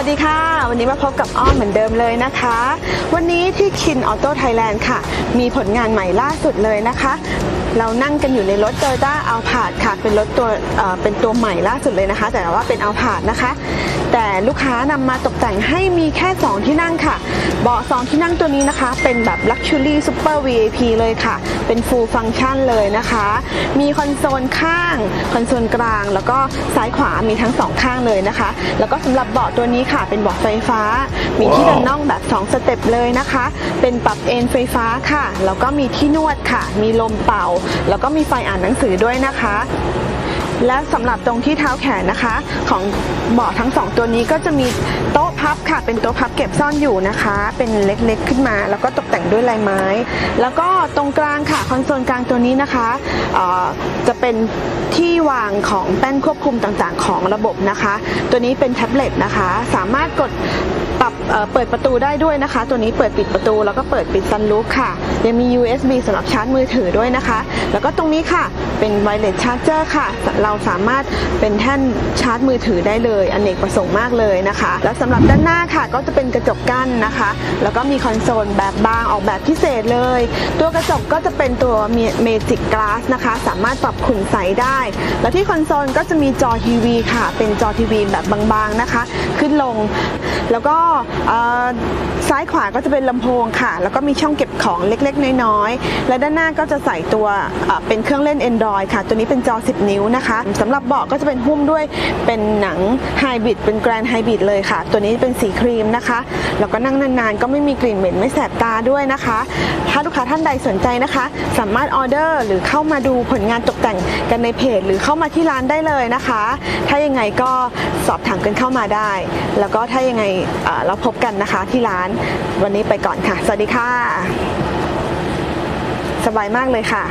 วัสดีค่ะ วันนี้มาพบกับอ้อมเหมือนเดิมเลยนะคะ วันนี้ที่คินออโต้ไทยแลนด์ค่ะ มีผลงานใหม่ล่าสุดเลยนะคะ เรานั่งกันอยู่ในรถ t o y ต้าอัลพาดค่ะ เป็นรถตัวเป็นตัวใหม่ล่าสุดเลยนะคะ แต่ว่าเป็นอัลพาดนะคะ แต่ลูกค้านำมาตกแต่งให้มีแค่ 2 ที่นั่งค่ะ เบาะ 2 ที่นั่งตัวนี้นะคะ เป็นแบบ Luxury Super VIP เลยค่ะ เป็น Full Function เลยนะคะ มีคอนโซลข้าง คอนโซลกลาง แล้วก็ซ้ายขวามีทั้งสองข้างเลยนะคะ แล้วก็สำหรับเบาะตัวนี้ค่ะ เป็นเบาะไฟฟ้า มีที่ดันน่องแบบ 2 สเต็ปเลยนะคะ เป็นปรับเอนไฟฟ้าค่ะ แล้วก็มีที่นวดค่ะ มีลมเป่าแล้วก็มีไฟอ่านหนังสือด้วยนะคะ และสำหรับตรงที่เท้าแขนนะคะ ของเบาะทั้งสองตัวนี้ก็จะมีโต๊ะพับค่ะ เป็นโต๊ะพับเก็บซ่อนอยู่นะคะ เป็นเล็กๆขึ้นมา แล้วก็ตกแต่งด้วยลายไม้ แล้วก็ตรงกลางค่ะคอนโซลกลางตัวนี้นะคะจะเป็นที่วางของแป้นควบคุมต่างๆ ของระบบนะคะ ตัวนี้เป็นแท็บเล็ตนะคะ สามารถกดปรับเปิดประตูได้ด้วยนะคะ ตัวนี้เปิดปิดประตู แล้วก็เปิดปิดซันรูฟค่ะ ยังมี USB สำหรับชาร์จมือถือด้วยนะคะ แล้วก็ตรงนี้ค่ะเป็นไวเลสชาร์จเจอร์ค่ะเราสามารถเป็นแท่นชาร์จมือถือได้เลยอเนกประสงค์มากเลยนะคะ แล้วสำหรับด้านหน้าค่ะก็จะเป็นกระจกกั้นนะคะ แล้วก็มีคอนโซลแบบบางออกแบบพิเศษเลย ตัวกระจกก็จะเป็นตัวเมจิกก a s s นะคะ สามารถปรับขุ่นใสได้ แล้วที่คอนโซลก็จะมีจอทีวีค่ะ เป็นจอทีวีแบบบางๆนะคะ ขึ้นลง แล้วก็ซ้ายขวาก็จะเป็นลำโพงค่ะ แล้วก็มีช่องเก็บของเล็กๆ น้อยๆ และด้านหน้าก็จะใส่ตัวเอ่อเป็นเครื่องเล่น Android ค่ะ ตัวนี้เป็นจอ 10 นิ้วนะคะสำหรับเบาะก็จะเป็นหุ้มด้วยเป็นหนังไฮบริดเป็นแกรนไฮบริดเลยค่ะ ตัวนี้เป็นสีครีมนะคะแล้วก็นั่งนานๆ ก็ไม่มีกลิ่นเหม็นไม่แสบตาด้วยนะคะ ถ้าลูกค้าท่านใดสนใจนะคะ สามารถออเดอร์หรือเข้ามาดูผลงานตกแต่งกันในเพจ หรือเข้ามาที่ร้านได้เลยนะคะ ถ้ายังไงก็สอบถามกันเข้ามาได้ แล้วก็ถ้ายังไงเราพบกันนะคะที่ร้านวันนี้ไปก่อนค่ะ สวัสดีค่ะ สบายมากเลยค่ะ